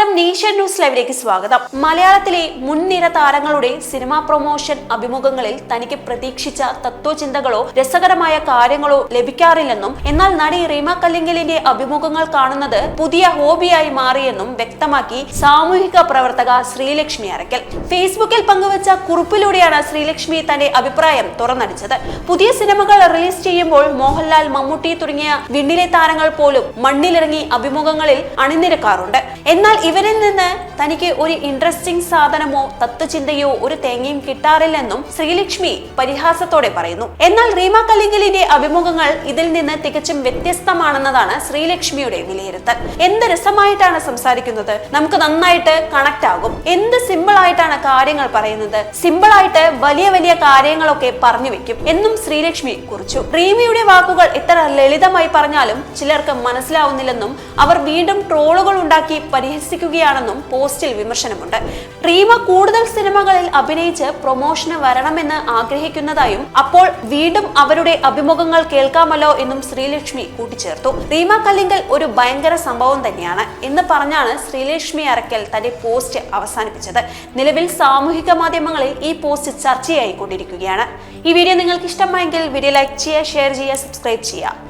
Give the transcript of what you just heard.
നമസ്കാരം. Nation news ലൈവിലേക്ക് സ്വാഗതം. മലയാളത്തിലെ മുൻനിര താരങ്ങളുടെ സിനിമാ പ്രൊമോഷൻ അഭിമുഖങ്ങളിൽ തനിക്ക് പ്രതീക്ഷിച്ച തത്വചിന്തകളോ രസകരമായ കാര്യങ്ങളോ ലഭിക്കാറില്ലെന്നും എന്നാൽ നടി റീമ കല്ലിങ്കലിന്റെ അഭിമുഖങ്ങൾ കാണുന്നത് പുതിയ ഹോബിയായി മാറിയെന്നും വ്യക്തമാക്കി സാമൂഹിക പ്രവർത്തക ശ്രീലക്ഷ്മി അരക്കൽ ഫേസ്ബുക്കിൽ പങ്കുവച്ച കുറിപ്പിലൂടെയാണ് ശ്രീലക്ഷ്മി തന്റെ അഭിപ്രായം തുറന്നടിച്ചത്. പുതിയ സിനിമകൾ റിലീസ് ചെയ്യുമ്പോൾ മോഹൻലാൽ മമ്മൂട്ടി തുടങ്ങിയ വിണ്ണിലെ താരങ്ങൾ പോലും മണ്ണിലിറങ്ങി അഭിമുഖങ്ങളിൽ അണിനിരക്കാറുണ്ട്. എന്നാൽ ഇവരിൽ നിന്ന് തനിക്ക് ഒരു ഇൻട്രസ്റ്റിംഗ് സാധനമോ തത്വചിന്തയോ ഒരു തേങ്ങയും കിട്ടാറില്ലെന്നും ശ്രീലക്ഷ്മി പരിഹാസത്തോടെ പറയുന്നു. എന്നാൽ റീമ കലിംഗലിന്റെ അഭിമുഖങ്ങൾ ഇതിൽ നിന്ന് തികച്ചും വ്യത്യസ്തമാണെന്നതാണ് ശ്രീലക്ഷ്മിയുടെ വിലയിരുത്തൽ. എന്ത് രസമായിട്ടാണ് സംസാരിക്കുന്നത്? നമുക്ക് നന്നായിട്ട് കണക്ട് ആകും. എന്ത് സിമ്പിൾ ആയിട്ടാണ് കാര്യങ്ങൾ പറയുന്നത്? സിമ്പിൾ ആയിട്ട് വലിയ വലിയ കാര്യങ്ങളൊക്കെ പറഞ്ഞു വെക്കും എന്നും ശ്രീലക്ഷ്മി കുറിച്ചു. റീമയുടെ വാക്കുകൾ ഇത്ര ലളിതമായി പറഞ്ഞാലും ചിലർക്ക് മനസ്സിലാവുന്നില്ലെന്നും അവർ വീണ്ടും ട്രോളുകൾ ഉണ്ടാക്കി പരിഹസിക്കുകയാണെന്നും പോസ്റ്റിൽ വിമർശനമുണ്ട്. റീമ കൂടുതൽ സിനിമകളിൽ അഭിനയിച്ച് പ്രൊമോഷന് വരണമെന്ന് ആഗ്രഹിക്കുന്നതായും അപ്പോൾ വീണ്ടും അവരുടെ അഭിമുഖങ്ങൾ കേൾക്കാമല്ലോ എന്നും ശ്രീലക്ഷ്മി കൂട്ടിച്ചേർത്തു. റീമ കല്ലിങ്കൽ ഒരു ഭയങ്കര സംഭവം തന്നെയാണ് എന്ന് പറഞ്ഞാണ് ശ്രീലക്ഷ്മി അറക്കൽ തന്റെ പോസ്റ്റ് അവസാനിപ്പിച്ചത്. നിലവിൽ സാമൂഹിക മാധ്യമങ്ങളിൽ ഈ പോസ്റ്റ് ചർച്ചയായി കൊണ്ടിരിക്കുകയാണ് ഈ വീഡിയോ നിങ്ങൾക്ക് ഇഷ്ടമായെങ്കിൽ വീഡിയോ ലൈക്ക് ചെയ്യുക ഷെയർ ചെയ്യുക സബ്സ്ക്രൈബ് ചെയ്യുക.